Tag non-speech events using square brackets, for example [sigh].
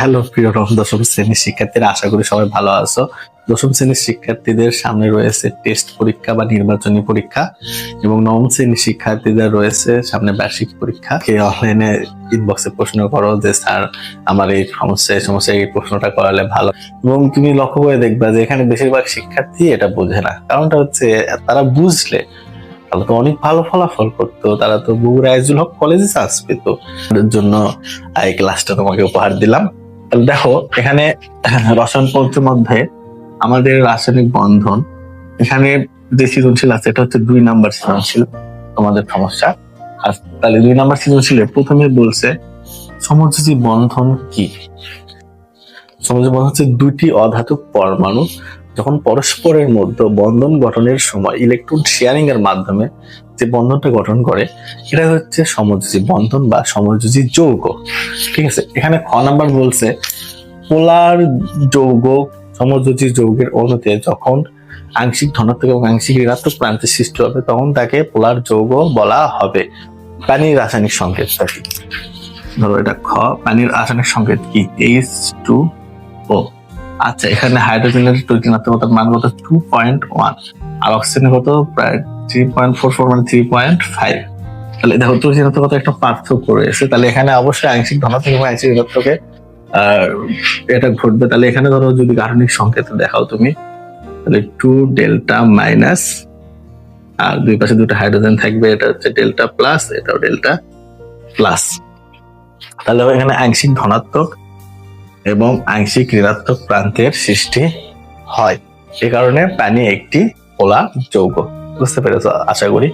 Hello প্রিয় দশম শ্রেণির শিক্ষার্থীরা, আশা করি সবাই ভালো আছো। দশম শ্রেণির শিক্ষার্থীদের সামনে রয়েছে টেস্ট পরীক্ষা বা নির্বাচনী পরীক্ষা এবং নবম শ্রেণির শিক্ষার্থীদের রয়েছে সামনে বার্ষিক পরীক্ষা। কে অনলাইনে ইনবক্সে প্রশ্ন করো যে, স্যার, আমার এই সমস্যা এই সমস্যা এই প্রশ্নটা করালে ভালো। এবং তুমি লক্ষ্য করে দেখবা যে, এখানে বেশিরভাগ শিক্ষার্থী এটা বোঝে না। কারণটা হচ্ছে, তারা বুঝলে তাহলে তো অনেক ভালো ফলাফল করতো, তারা তো বগুড়া আইজুল হক কলেজে চান্স পেত। জন্য এই ক্লাসটা তোমাকে উপহার দিলাম। দেখো, এখানে [laughs] রসায়ন পদ্ধতির মধ্যে আমাদের রাসায়নিক বন্ধন, এখানে যে সৃজনশীল আছে, এটা হচ্ছে দুই নাম্বার সৃজনশীল। তোমাদের সমস্যা। আর তাহলে দুই নাম্বার সৃজনশীল প্রথমে বলছে সমযোজী বন্ধন কি? সমযোজী বন্ধন হচ্ছে দুইটি অধাতু পরমাণু যখন পরস্পরের মধ্যে বন্ধন গঠনের সময় ইলেকট্রন শেয়ারিং এর মাধ্যমে যে বন্ধনটা গঠন করে, এটা হচ্ছে সমযোজী বন্ধন বা সমযোজী যৌগ। ঠিক আছে? এখানে খ নাম্বার বলছে, পোলার যৌগ সমযোজী যৌগের অণুতে যখন আংশিক ধনাত্মক এবং আংশিক ঋণাত্মক প্রান্তের সৃষ্টি হবে, তখন তাকে পোলার যৌগ বলা হবে। পানির রাসায়নিক সংকেত ধরো এটা খ, পানির রাসায়নিক সংকেত কি? এইচ টু ও আচ্ছা এখানে হাইড্রোজেনের ঋণাত্মকতার মান কত? টু পয়েন্ট ওয়ান আর অক্সিজেনের কত? প্রায় থ্রি পয়েন্ট ফোর ফোর মানে থ্রি পয়েন্ট ফাইভ তাহলে দেখো, তুলসী কত একটা পার্থক্য রয়েছে। তাহলে এখানে অবশ্যই আংশিক ধনাত্মক এবং আংশিক ঋণাত্মকে এটা ঘটবে। তাহলে এখানে ধরো যদি গাঠনিক সংকেত দেখাও তুমি, তাহলে টু ডেল্টা মাইনাস আর দুই পাশে দুটো হাইড্রোজেন থাকবে, এটা হচ্ছে ডেল্টা প্লাস এটাও ডেল্টা প্লাস তাহলে এখানে আংশিক ধনাত্মক এবং আংশিক ঋণাত্মক প্রান্তের সৃষ্টি হয়। এ কারণে পানি একটি পোলা যৌগ। বুঝতে পেরেছ? আশা করি